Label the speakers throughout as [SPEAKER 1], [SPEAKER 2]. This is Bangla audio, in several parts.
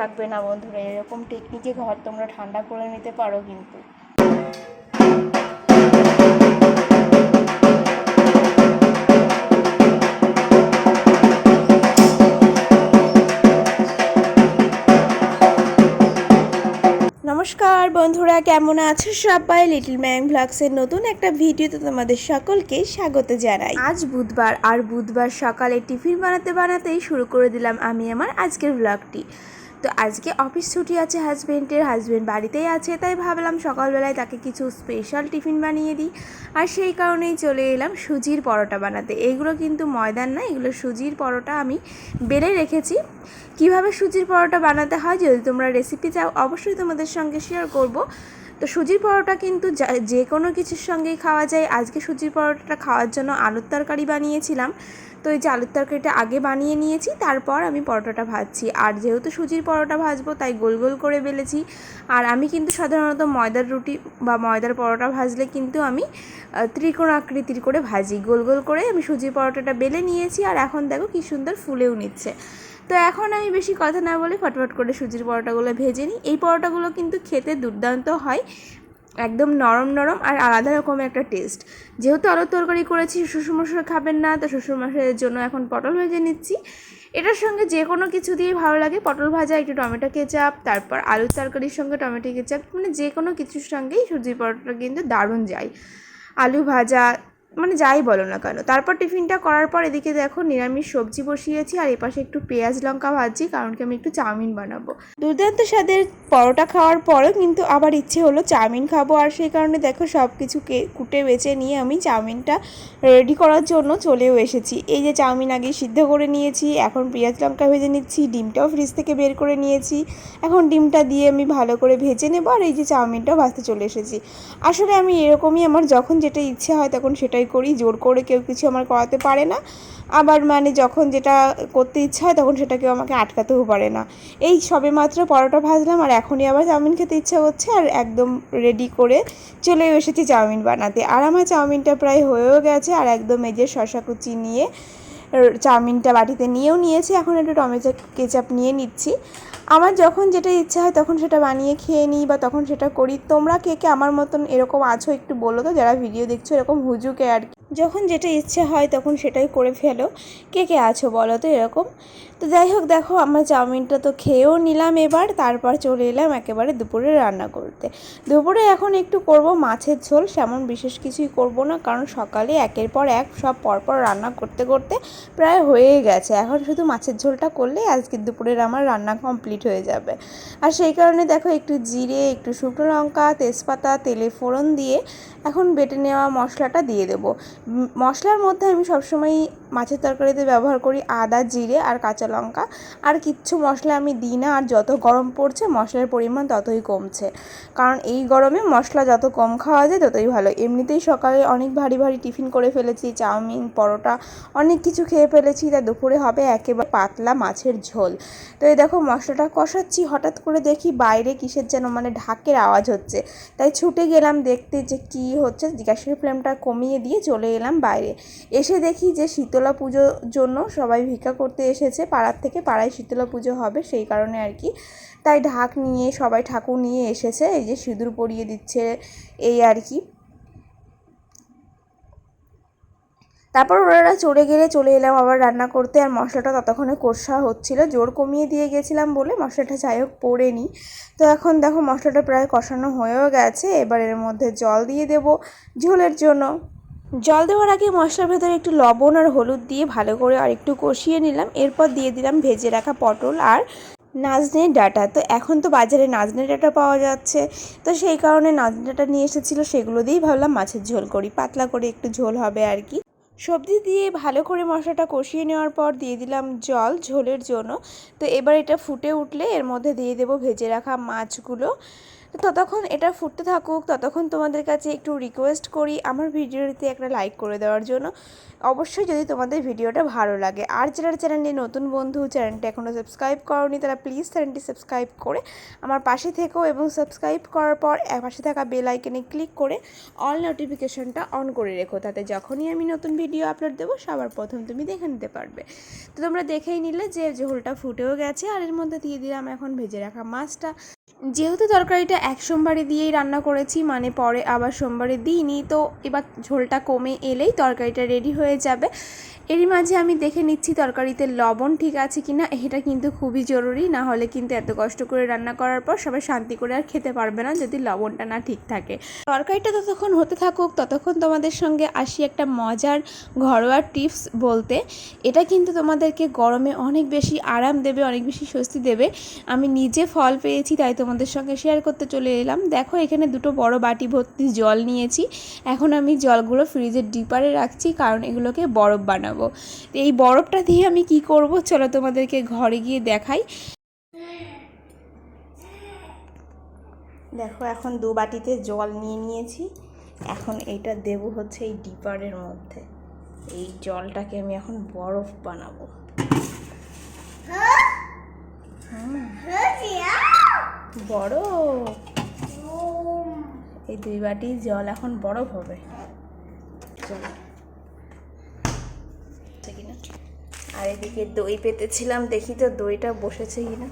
[SPEAKER 1] লাগবে না বন্ধুরা, এরকম টেকনিকে ঘর তোমরা ঠান্ডা করে নিতে পারো কিন্তু। নমস্কার বন্ধুরা, কেমন আছো সবাই? লিটল ম্যাং ব্লগসের নতুন একটা ভিডিওতে তোমাদের সকলকে স্বাগত জানাই। আজ বুধবার, আর বুধবার সকালে টিফিন বানাতে বানাতেই শুরু করে দিলাম আমি আমার আজকের ব্লগটি তো আজকে অফিস ছুটি আছে হাজব্যান্ডের হাজব্যান্ড বাড়িতেই আছে, তাই ভাবলাম সকালবেলায় তাকে কিছু স্পেশাল টিফিন বানিয়ে দিই। আর সেই কারণেই চলে এলাম সুজির পরোটা বানাতে। এগুলো কিন্তু ময়দান না, এগুলো সুজির পরোটা আমি বেড়ে রেখেছি। কীভাবে সুজির পরোটা বানাতে হয় যদি তোমরা রেসিপি চাও, অবশ্যই তোমাদের সঙ্গে শেয়ার করব। তো সুজির পরোটা কিন্তু যা- কোনো কিছুর সঙ্গেই খাওয়া যায়। আজকে সুজির পরোটাটা খাওয়ার জন্য আলুর তরকারি বানিয়েছিলাম। তো এই যে আলুর তরকারিটা আগে বানিয়ে নিয়েছি, তারপর আমি পরোটাটা ভাজছি। আর যেহেতু সুজির পরোটা ভাজবো, তাই গোল গোল করে বেলেছি। আর আমি কিন্তু সাধারণত ময়দার রুটি বা ময়দার পরোটা ভাজলে কিন্তু আমি ত্রিকোণ আকৃতির করে ভাজি। গোল গোল করে আমি সুজির পরোটাটা বেলে নিয়েছি, আর এখন দেখো কি সুন্দর ফুলেও নিচ্ছে। তো এখন আমি বেশি কথা না বলে ফটফট করে সুজির পরোটাগুলো ভেজে নিই। এই পরোটাগুলো কিন্তু খেতে দুর্দান্ত হয়, একদম নরম নরম আর আলাদা রকমের একটা টেস্ট যেহেতু আলুর তরকারি করেছি, শ্বশুরমশাই খাবেন না, তো শ্বশুরমশাইয়ের জন্য এখন পটল ভেজে নিচ্ছি। এটার সঙ্গে যে কোনো কিছু দিয়ে ভালো লাগে, পটল ভাজা, একটু টমেটো কেচাপ, তারপর আলুর তরকারির সঙ্গে টমেটো কেচাপ মানে যে কোনো কিছুর সঙ্গেই সুজির পরোটাটা কিন্তু দারুণ যায়। আলু ভাজা মানে যাই বলো না কেন। তারপর টিফিনটা করার পর এদিকে দেখো নিরামিষ সবজি বসিয়েছি, আর এপাশে একটু পেঁয়াজ লঙ্কা ভাজছি, কারণ কি আমি একটু চাউমিন বানাবো। দুর্দান্ত স্বাদের পরোটা খাওয়ার পরেও কিন্তু আবার ইচ্ছে হলো চাউমিন খাব, আর সেই কারণে দেখো সব কিছু কুটে বেছে নিয়ে আমি চাউমিনটা রেডি করার জন্য চলেও এসেছি। এই যে চাউমিন আগে সিদ্ধ করে নিয়েছি, এখন পেঁয়াজ লঙ্কা ভেজে নিচ্ছি, ডিমটাও ফ্রিজ থেকে বের করে নিয়েছি। এখন ডিমটা দিয়ে আমি ভালো করে ভেজে নেব, আর এই যে চাউমিনটাও ভাজতে চলে এসেছি। আসলে আমি এরকমই আমার যখন যেটা ইচ্ছে হয় তখন সেটাই করি, জোর করে কেউ কিছু আমার করাতে পারে না। আবার মানে যখন যেটা করতে ইচ্ছা হয়, তখন সেটা কেউ আমাকে আটকাতেও পারে না। এই সবে মাত্র পরোটা ভাজলাম আর এখনই আবার চাউমিন খেতে ইচ্ছা হচ্ছে আর একদম রেডি করে চলেও এসেছি চাউমিন বানাতে। আর আমার চাউমিনটা প্রায় হয়েও গেছে আর একদম এই যে শশা কুচি নিয়ে, চাউমিনটা বাটিতে নিয়েও নিয়েছি। এখন একটু টমেটো কেচাপ নিয়ে নিচ্ছি। আমার যখন যেটা ইচ্ছা হয় তখন সেটা বানিয়ে খেয়ে নিই বা তখন সেটা করি। তোমরা কে কে আমার মতন এরকম আছো একটু বলো তো, যারা ভিডিও দেখছ এরকম হুজুকে আর কি। যখন যেটা ইচ্ছে হয় তখন সেটাই করে ফেলো। কে কে আছো বলো তো এরকম? তো যাই হোক, দেখো আমার চাউমিনটা তো খেয়েও নিলাম এবার, তারপর চলে এলাম একেবারে দুপুরে রান্না করতে। দুপুরে এখন একটু করব মাছের ঝোল, সেমন বিশেষ কিছুই করব না, কারণ সকালে একের পর এক সব পরপর রান্না করতে করতে প্রায় হয়ে গেছে। এখন শুধু মাছের ঝোলটা করলেই আজকে দুপুরের আমার রান্না কমপ্লিট হয়ে যাবে। আর সেই কারণে দেখো একটু জিরে, একটু শুকনো লঙ্কা, তেজপাতা, তেলে ফোড়ন দিয়ে এখন বেটে নেওয়া মশলাটা দিয়ে দেবো। মশলার মধ্যে আমি সবসময় মাছের তরকারিতে ব্যবহার করি আদা, জিরে আর কাঁচা লঙ্কা। আর কিচ্ছু মশলা আমি দিই না, আর যত গরম পড়ছে মশলার পরিমাণ ততই কমছে। কারণ এই গরমে মশলা যত কম খাওয়া যায় ততই ভালো। এমনিতেই সকালে অনেক ভারী ভারী টিফিন করে ফেলেছি, চাউমিন, পরোটা, অনেক কিছু খেয়ে ফেলেছি। তা দুপুরে হবে একেবারে পাতলা মাছের ঝোল। তো এই দেখো মশলাটা কষাচ্ছি, হঠাৎ করে দেখি বাইরে কিসের যেন মানে ঢাকের আওয়াজ হচ্ছে। তাই ছুটে গেলাম দেখতে যে কি হচ্ছে। গ্যাসের ফ্লেমটা কমিয়ে দিয়ে চলে এলাম বাইরে। এসে দেখি যে শীতলা পুজোর জন্য সবাই ভিক্ষা করতে এসেছে। পাড়ার থেকে পাড়ায় শীতলা পুজো হবে সেই কারণে আর কি। তাই ঢাক নিয়ে সবাই ঠাকুর নিয়ে এসেছে। এই যে সিঁদুর পরিয়ে দিচ্ছে এই আর কি। তারপর ওরা চলে গেলে চলে এলাম আবার রান্না করতে। আর মশলাটা ততক্ষণে কষা হচ্ছিল। জোর কমিয়ে দিয়ে গেছিলাম বলে মশলাটা যাই হোক পড়েনি তো এখন দেখো মশলাটা প্রায় কষানো হয়েও গেছে। এবার এর মধ্যে জল দিয়ে দেব ঝোলের জন্য। জল দেওয়ার আগে মশলার ভেতরে একটু লবণ আর হলুদ দিয়ে ভালো করে আর একটু কষিয়ে নিলাম। এরপর দিয়ে দিলাম ভেজে রাখা পটল আর নাজনে ডাটা। তো এখন তো বাজারে নাজনে ডাটা পাওয়া যাচ্ছে। তো সেই কারণে নাজনে ডাটা নিয়ে এসেছিল, সেগুলো দিয়েই ভাবলাম মাছের ঝোল করি। পাতলা করে একটু ঝোল হবে আর কি। সবজি দিয়ে ভালো করে মশলাটা কষিয়ে নেওয়ার পর দিয়ে দিলাম জল ঝোলের জন্য। তো এবার এটা ফুটে উঠলে এর মধ্যে দিয়ে দেবো ভেজে রাখা মাছগুলো। তো ততক্ষণ এটা ফুটতে থাকুক, ততক্ষণ তোমাদের কাছে একটু রিকোয়েস্ট করি আমার ভিডিওটিতে একটা লাইক করে দেওয়ার জন্য। অবশ্যই যদি তোমাদের ভিডিওটা ভালো লাগে। আর যারা চ্যানেলে নতুন বন্ধু চ্যানেলটা এখনও সাবস্ক্রাইব করনি, তারা প্লিজ চ্যানেলটি সাবস্ক্রাইব করে আমার পাশে থেকেও এবং সাবস্ক্রাইব করার পর পাশে থাকা বেল আইকনে ক্লিক করে অল নোটিফিকেশনটা অন করে রেখো। তাতে যখনই আমি নতুন ভিডিও আপলোড দেবো, সবার প্রথম তুমি দেখে নিতে পারবে। তো তোমরা দেখেই নিলে যে ঝোলটা ফুটেও গেছে। আর এর মধ্যে দিয়ে দিলাম এখন ভেজে রাখা মাছটা। যেহেতু তরকারিটা এক সোমবারে দিয়েই রান্না করেছি মানে পরে আবার সোমবারে দিইনি, তো এবার ঝোলটা কমে এলেই তরকারিটা রেডি হয়ে যাবে। এরই মাঝে আমি দেখে নিচ্ছি তরকারিতে লবণ ঠিক আছে কি না এটা কিন্তু খুবই জরুরি, না হলে কিন্তু এত কষ্ট করে রান্না করার পর সবাই শান্তি করে আর খেতে পারবে না যদি লবণটা না ঠিক থাকে। তরকারিটা ততক্ষণ হতে থাকুক, ততক্ষণ তোমাদের সঙ্গে আসি একটা মজার ঘরোয়া টিপস বলতে। এটা কিন্তু তোমাদেরকে গরমে অনেক বেশি আরাম দেবে, অনেক বেশি স্বস্তি দেবে। আমি নিজে ফল পেয়েছি, তাই তোমাদের সঙ্গে শেয়ার করতে চলে এলাম। দেখো, এখানে দুটো বড় বাটি ভর্তি জল নিয়েছি। এখন আমি জলগুলো ফ্রিজের ডিপারে রাখছি, কারণ এগুলোকে বরফ বানাবো। এই বরফটা দিয়ে আমি কি করব? চলো তোমাদেরকে ঘরে গিয়ে দেখাই। দেখো, এখন দু বাটিতে জল নিয়ে নিয়েছি। এখন এইটা দেব হচ্ছে এই ডিপারের মধ্যে। এই জলটাকে আমি এখন বরফ বানাবো। বরফ এই দুই বাটি জল এখন বরফ হবে। আর এদিকে দই পেতেছিলাম দেখি তো দইটা বসেছে কিনা।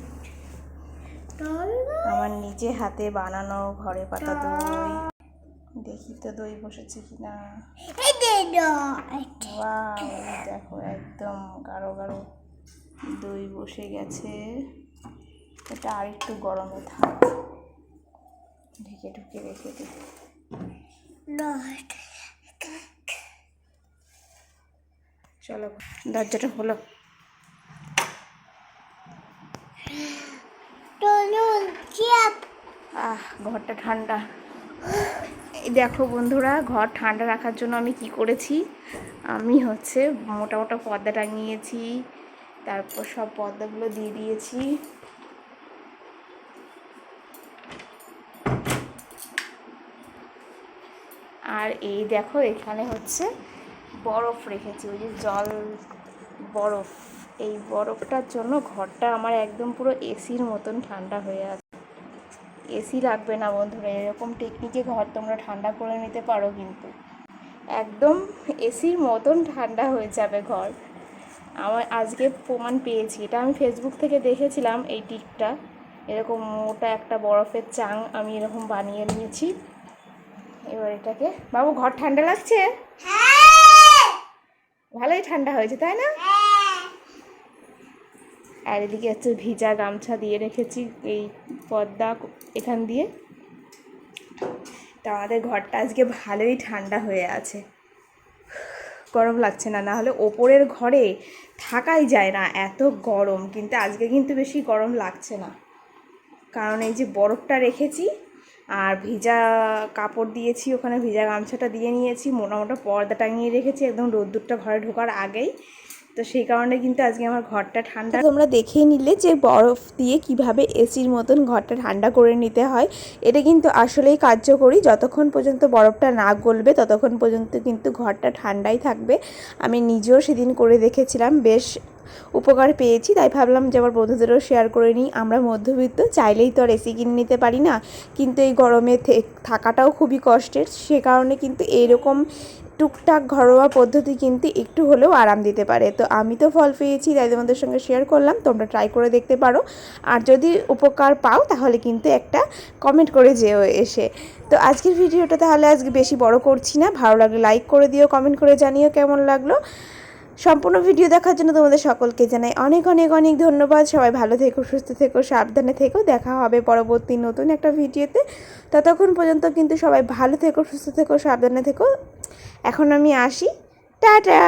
[SPEAKER 1] আমার নিজে হাতে বানানো ঘরে পাতা দই। দেখি তো দই বসেছে কিনা। দেখো একদম গাঢ় গাঢ় দই বসে গেছে। এটা আর একটু গরমে থাক ঢেকে ঢুকে রেখে দিই। চলো দরজাটা হলো আহ ঘরটা ঠান্ডা। এই দেখো বন্ধুরা ঘর ঠান্ডা রাখার জন্য আমি কি করেছি? আমি হচ্ছে মোটা মোটা পর্দা টাঙিয়েছি তারপর সব পর্দাগুলো দিয়ে দিয়েছি। আর এই দেখো, এখানে হচ্ছে বরফ রেখেছি, ওই যে জল বরফ। এই বরফটার জন্য ঘরটা আমার একদম পুরো এসির মতন ঠান্ডা হয়ে আছে। এসি লাগবে না বন্ধুরা, এরকম টেকনিকে ঘর তোমরা ঠান্ডা করে নিতে পারো কিন্তু। একদম এসির মতন ঠান্ডা হয়ে যাবে ঘর। আমার আজকে প্রমাণ পেয়েছি, এটা আমি ফেসবুক থেকে দেখেছিলাম এই টিকটা এরকম মোটা একটা বরফের চাং আমি এরকম বানিয়ে নিয়েছি। এবার এটাকে। বাবু ঘর ঠান্ডা লাগছে? ভালোই ঠান্ডা হয়েছে তাই না? আর এদিকে হচ্ছে ভিজা গামছা দিয়ে রেখেছি এই পর্দা এখান দিয়ে। তা আমাদের ঘরটা আজকে ভালোই ঠান্ডা হয়ে আছে। গরম লাগছে না না হলে ওপরের ঘরে থাকাই যায় না এত গরম। কিন্তু আজকে কিন্তু বেশি গরম লাগছে না। কারণ এই যে বরফটা রেখেছি আর ভিজা কাপড় দিয়েছি, ওখানে ভিজা গামছাটা দিয়ে নিয়েছি মোটা মোটা পর্দা টাঙিয়ে রেখেছি, একদম রোদ্দুরটা ঘরে ঢোকার আগেই। তো সেই কারণে কিন্তু আজকে আমার ঘরটা ঠান্ডা। তোমরা দেখেই নিলে যে বরফ দিয়ে কীভাবে এসির মতন ঘরটা ঠান্ডা করে নিতে হয়। এটা কিন্তু আসলেই কার্যকরী। যতক্ষণ পর্যন্ত বরফটা না গলবে, ততক্ষণ পর্যন্ত কিন্তু ঘরটা ঠান্ডাই থাকবে। আমি নিজেও সেদিন করে দেখেছিলাম, বেশ উপকার পেয়েছি, তাই ভাবলাম যে আমার বন্ধুদেরও শেয়ার করে নিই। আমরা মধ্যবিত্ত, চাইলেই তো আর এসি কিনে নিতে পারি না। কিন্তু এই গরমে থাকাটাও খুবই কষ্টের। সে কারণে কিন্তু এইরকম টুকটাক ঘরোয়া পদ্ধতি কিন্তু একটু হলেও আরাম দিতে পারে। তো আমি তো ফল পেয়েছি, তাই তোমাদের সঙ্গে শেয়ার করলাম। তোমরা ট্রাই করে দেখতে পারো। আর যদি উপকার পাও, তাহলে কিন্তু একটা কমেন্ট করে যেও এসে। তো আজকের ভিডিওটা তাহলে আজকে বেশি বড় করছি না। ভালো লাগলে লাইক করে দিও কমেন্ট করে জানিও কেমন লাগল। সম্পূর্ণ ভিডিও দেখার জন্য তোমাদের সকলকে জানাই অনেক অনেক অনেক ধন্যবাদ। সবাই ভালো থেকো, সুস্থ থেকো, সাবধানে থেকো। দেখা হবে পরবর্তী নতুন একটা ভিডিওতে। ততক্ষণ পর্যন্ত কিন্তু সবাই ভালো থেকো, সুস্থ থেকো, সাবধানে থেকো। এখন আমি আসি। টাটা!